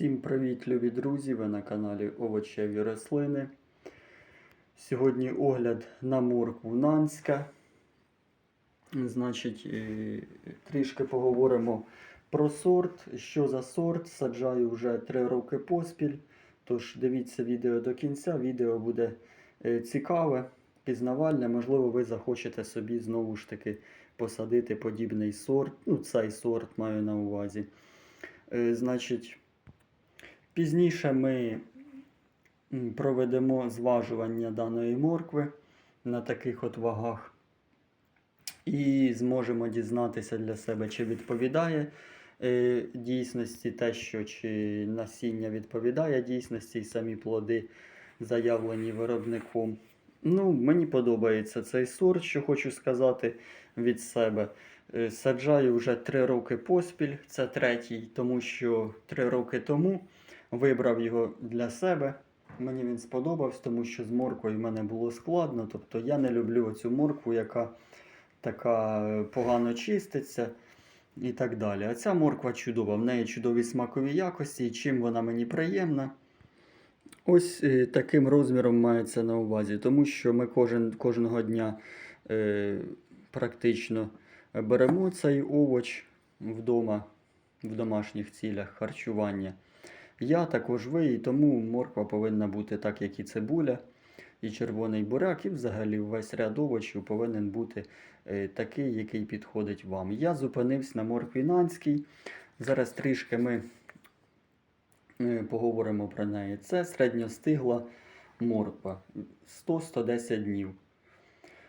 Всім привіт, любі друзі! Ви на каналі Овочеві рослини. Сьогодні огляд на моркву Нанська. Значить, е, трішки поговоримо про сорт. Що за сорт? Саджаю вже 3 роки поспіль. Тож дивіться відео до кінця. Відео буде е, цікаве, пізнавальне. Можливо, ви захочете собі знову ж таки посадити подібний сорт. Ну, цей сорт маю на увазі. Е, Значить, Пізніше ми проведемо зважування даної моркви на таких от вагах і зможемо дізнатися для себе, чи відповідає е, дійсності те, що чи насіння відповідає дійсності і самі плоди заявлені виробником. Ну, мені подобається цей сорт, що хочу сказати від себе. Е, Саджаю вже 3 роки поспіль, це третій, тому що 3 роки тому вибрав його для себе. Мені він сподобався, тому що з морквою в мене було складно. Тобто я не люблю цю моркву, яка така е, погано чиститься і так далі. А ця морква чудова, в неї чудові смакові якості, і чим вона мені приємна. Ось е, таким розміром мається на увазі, тому що ми кожен, кожного дня е, практично беремо цей овоч вдома в домашніх цілях харчування. Я також ви, і тому морква повинна бути так, як і цибуля, і червоний буряк, і взагалі весь ряд овочів повинен бути е, такий, який підходить вам. Я зупинився на моркві нанській. Зараз трішки ми е, поговоримо про неї. Це середньостигла морква 100-110 днів.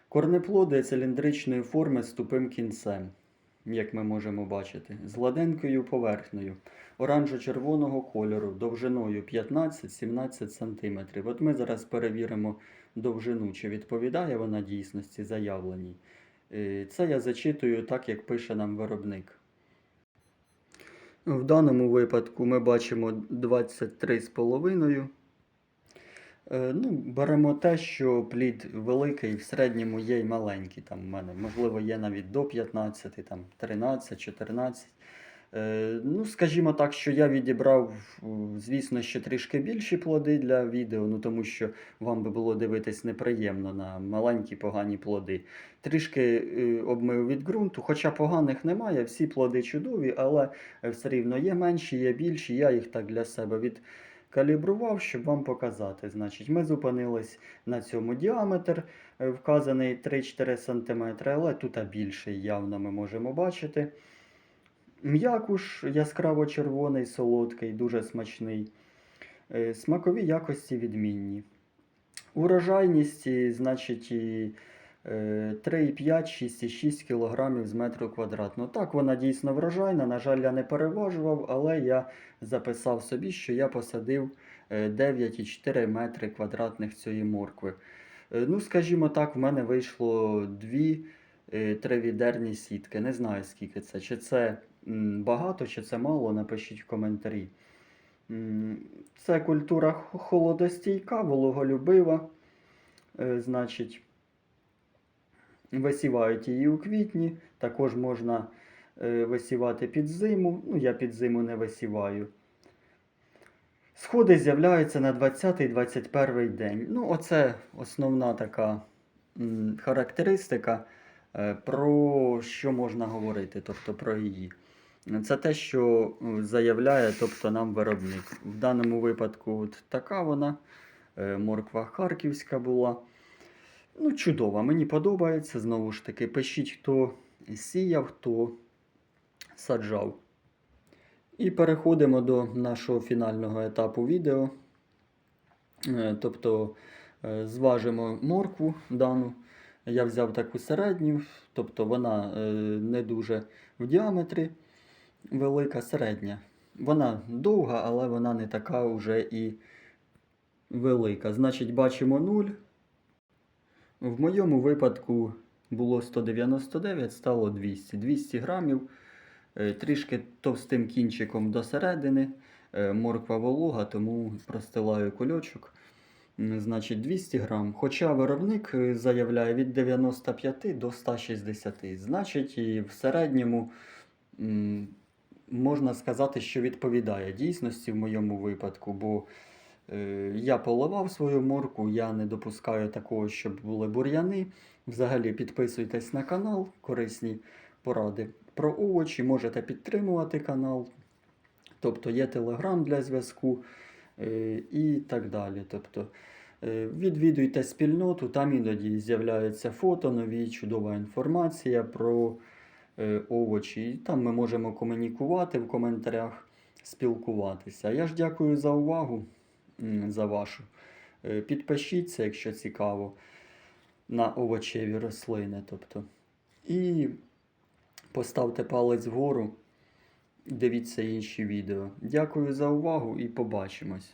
Корнеплоди циліндричної форми з тупим кінцем, як ми можемо бачити, з гладенькою поверхнею оранжо-червоного кольору довжиною 15-17 см. От ми зараз перевіримо довжину, чи відповідає вона дійсності заявленій. Е, Це я зачитую так, як пише нам виробник. В даному випадку ми бачимо 23,5. Е, Ну, беремо те, що плід великий, в середньому є й маленький. Там в мене, можливо, є навіть до 15, там 13, 14. Е, Ну, скажімо так, що я відібрав, звісно, ще трішки більші плоди для відео, ну тому що вам би було дивитись неприємно на маленькі погані плоди. Трішки е, обмив від ґрунту, хоча поганих немає, всі плоди чудові, але все рівно є менші, є більші. Я їх так для себе відкалібрував, щоб вам показати. Значить, ми зупинились на цьому діаметр, е, вказаний 3-4 см, але тут більший явно ми можемо бачити. М'якуш яскраво червоний, солодкий, дуже смачний. Е, Смакові якості відмінні. Урожайність, значить, 3,5-6,6 кг з метру квадратного. Так, вона дійсно врожайна. На жаль, я не переважував, але я записав собі, що я посадив е, 9,4 метри квадратних цієї моркви. Е, Ну, скажімо так, в мене вийшло дві е, тривідерні сітки. Не знаю, скільки це. Чи це багато, чи це мало, напишіть в коментарі. Це культура холодостійка, вологолюбива. Е, Значить, висівають її у квітні. Також можна е, висівати під зиму. Ну, я під зиму не висіваю. Сходи з'являються на 20-21 день. Ну, оце основна така характеристика, е, про що можна говорити, тобто про її. Це те, що е, заявляє тобто, нам виробник. В даному випадку от така вона. Морква харківська була. Ну, чудова, мені подобається. Знову ж таки, пишіть, хто сіяв, хто саджав. І переходимо до нашого фінального етапу відео. Е, Тобто е, зважимо моркву дану. Я взяв таку середню, тобто вона е, не дуже в діаметрі велика, середня. Вона довга, але вона не така вже і велика. Значить, бачимо 0. В моєму випадку було 199, стало 200. 200 грамів. Е, Трішки товстим кінчиком до середини. Е, Морква волога, тому простилаю кульочок. Значить, 200 грам. Хоча виробник е, заявляє від 95 до 160. Значить, і в середньому можна сказати, що відповідає дійсності в моєму випадку, бо я поливав свою морку, я не допускаю такого, щоб були бур'яни. Взагалі підписуйтесь на канал, корисні поради про овочі, можете підтримувати канал. Тобто є телеграм для зв'язку е, і так далі. Тобто, е, відвідуйте спільноту, там іноді з'являються фото, нові, чудова інформація про е, овочі. Там ми можемо комунікувати в коментарях, спілкуватися. Я ж дякую за увагу за вашу. Е, Підпишіться, якщо цікаво, на овочеві рослини. Тобто. І поставте палець вгору. Дивіться інші відео. Дякую за увагу і побачимось.